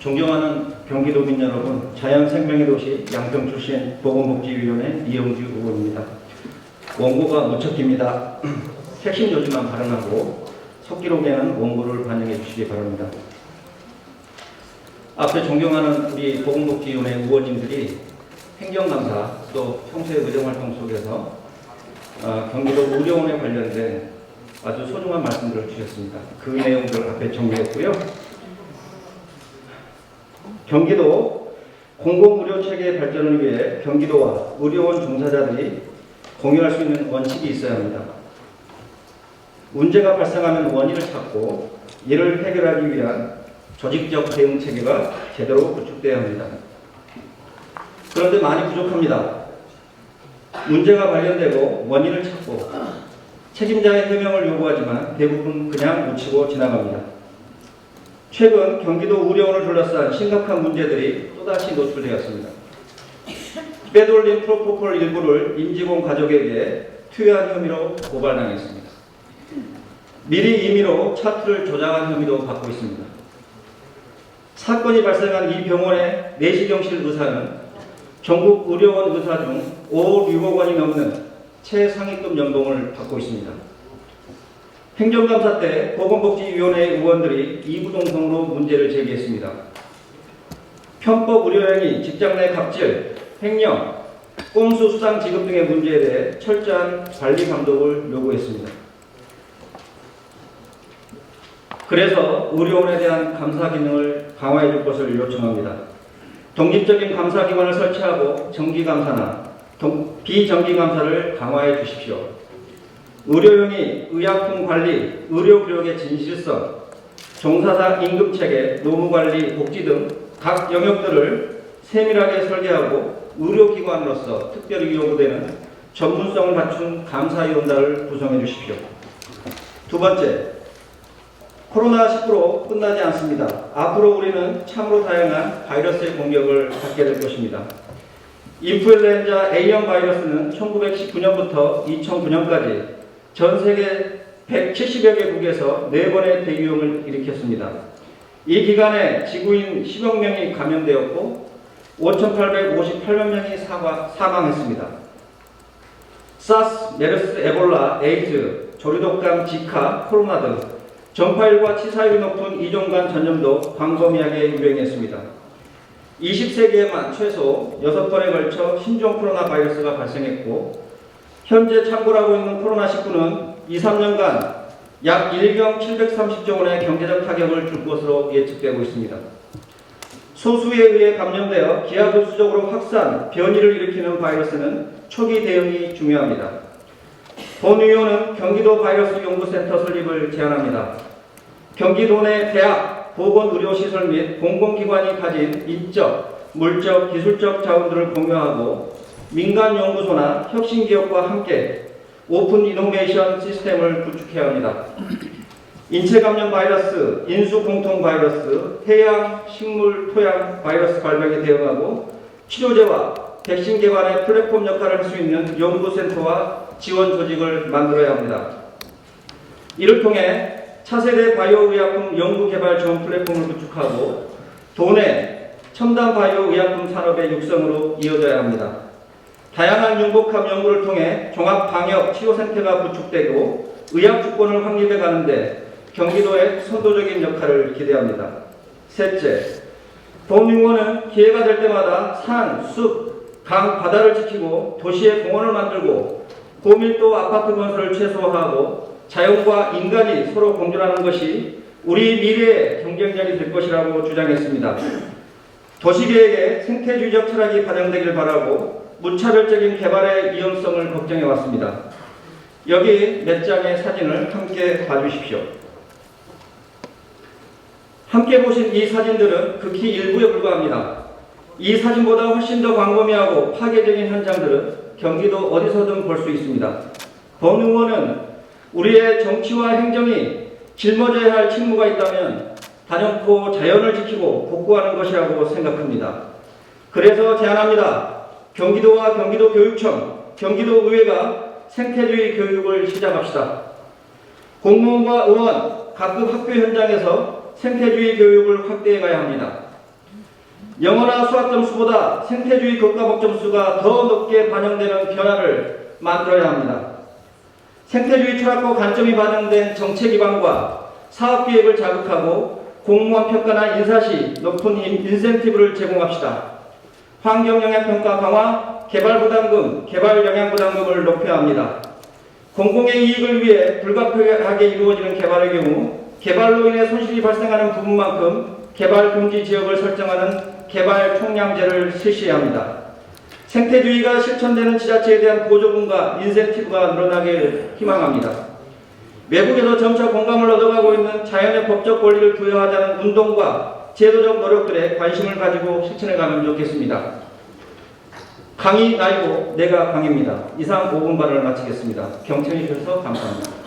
존경하는 경기도민 여러분, 자연생명의 도시 양평 출신 보건복지위원회 이영주 의원입니다. 원고가 무척 깁니다. 핵심 요지만 발언하고 속기록에는 원고를 반영해 주시기 바랍니다. 앞에 존경하는 우리 보건복지위원회 의원님들이 행정감사 또 평소의 의정활동 속에서 어, 경기도 의료원에 관련된 아주 소중한 말씀들을 주셨습니다. 그 내용들 앞에 정리했고요. 경기도 공공의료 체계 발전을 위해 경기도와 의료원 종사자들이 공유할 수 있는 원칙이 있어야 합니다. 문제가 발생하면 원인을 찾고 이를 해결하기 위한 조직적 대응 체계가 제대로 구축돼야 합니다. 그런데 많이 부족합니다. 문제가 발견되고 원인을 찾고 책임자의 해명을 요구하지만 대부분 그냥 묻히고 지나갑니다. 최근 경기도 의료원을 둘러싼 심각한 문제들이 또다시 노출되었습니다. 빼돌린 프로포폴 일부를 임직원 가족에게 투여한 혐의로 고발당했습니다. 미리 임의로 차트를 조작한 혐의도 받고 있습니다. 사건이 발생한 이 병원의 내시경실 의사는 전국 의료원 의사 중 5, 6억 원이 넘는 최상위급 연봉을 받고 있습니다. 행정감사 때 보건복지위원회 의원들이 이구동성으로 문제를 제기했습니다. 편법 의료행위, 직장 내 갑질, 횡령, 꼼수 수당 지급 등의 문제에 대해 철저한 관리 감독을 요구했습니다. 그래서 의료원에 대한 감사 기능을 강화해 줄 것을 요청합니다. 독립적인 감사 기관을 설치하고 정기 감사나 비정기 감사를 강화해 주십시오. 의료용이 의약품 관리, 의료 교육의 진실성, 종사자 임금 체계, 노무 관리, 복지 등 각 영역들을 세밀하게 설계하고 의료기관으로서 특별히 요구되는 전문성을 갖춘 감사위원단을 구성해 주십시오. 두 번째, 코로나19로 끝나지 않습니다. 앞으로 우리는 참으로 다양한 바이러스의 공격을 받게 될 것입니다. 인플루엔자 A형 바이러스는 1919년부터 2009년까지 전 세계 170여 개국에서 4번의 대유행을 일으켰습니다. 이 기간에 지구인 10억 명이 감염되었고 5,858만 명이 사망했습니다. 사스, 메르스, 에볼라, 에이즈, 조류독감, 지카, 코로나 등 전파율과 치사율이 높은 이종 간 전염도 광범위하게 유행했습니다. 20세기에만 최소 6번에 걸쳐 신종 코로나 바이러스가 발생했고 현재 창궐하고 있는 코로나19는 2, 3년간 약 1경 730조 원의 경제적 타격을 줄 것으로 예측되고 있습니다. 소수에 의해 감염되어 기하급수적으로 확산, 변이를 일으키는 바이러스는 초기 대응이 중요합니다. 본 의원은 경기도 바이러스 연구센터 설립을 제안합니다. 경기도 내 대학, 보건의료시설 및 공공기관이 가진 인적, 물적, 기술적 자원들을 공유하고 민간 연구소나 혁신 기업과 함께 오픈 이노베이션 시스템을 구축해야 합니다. 인체 감염 바이러스, 인수 공통 바이러스, 해양, 식물, 토양 바이러스 발병에 대응하고 치료제와 백신 개발의 플랫폼 역할을 할 수 있는 연구센터와 지원 조직을 만들어야 합니다. 이를 통해 차세대 바이오 의약품 연구 개발 전 플랫폼을 구축하고 도내 첨단 바이오 의약품 산업의 육성으로 이어져야 합니다. 다양한 융복합 연구를 통해 종합 방역 치료 센터가 구축되고 의학 주권을 확립해 가는데 경기도의 선도적인 역할을 기대합니다. 셋째, 본의원은 기회가 될 때마다 산, 숲, 강, 바다를 지키고 도시의 공원을 만들고 고밀도 아파트 건설을 최소화하고 자연과 인간이 서로 공존하는 것이 우리 미래의 경쟁력이 될 것이라고 주장했습니다. 도시계획의 생태주의적 철학이 반영되길 바라고 무차별적인 개발의 위험성을 걱정해 왔습니다. 여기 몇 장의 사진을 함께 봐주십시오. 함께 보신 이 사진들은 극히 일부에 불과합니다. 이 사진보다 훨씬 더 광범위하고 파괴적인 현장들은 경기도 어디서든 볼 수 있습니다. 본 의원은 우리의 정치와 행정이 짊어져야 할 책무가 있다면 단연코 자연을 지키고 복구하는 것이라고 생각합니다. 그래서 제안합니다. 경기도와 경기도 교육청, 경기도 의회가 생태주의 교육을 시작합시다. 공무원과 의원, 각급 학교 현장에서 생태주의 교육을 확대해 가야 합니다. 영어나 수학 점수보다 생태주의 교과목 점수가 더 높게 반영되는 변화를 만들어야 합니다. 생태주의 철학과 관점이 반영된 정책 기반과 사업 계획을 자극하고 공무원 평가나 인사 시 높은 인- 인센티브를 제공합시다. 환경 영향 평가 강화, 개발 부담금, 개발 영향 부담금을 높여야 합니다. 공공의 이익을 위해 불가피하게 이루어지는 개발의 경우 개발로 인해 손실이 발생하는 부분만큼 개발 금지 지역을 설정하는 개발 총량제를 실시해야 합니다. 생태주의가 실천되는 지자체에 대한 보조금과 인센티브가 늘어나길 희망합니다. 외국에서 점차 공감을 얻어가고 있는 자연의 법적 권리를 부여하자는 운동과 제도적 노력들에 관심을 가지고 실천해 가면 좋겠습니다. 강의 나이고 내가 강입니다. 이상 5분 발언을 마치겠습니다. 경청해 주셔서 감사합니다.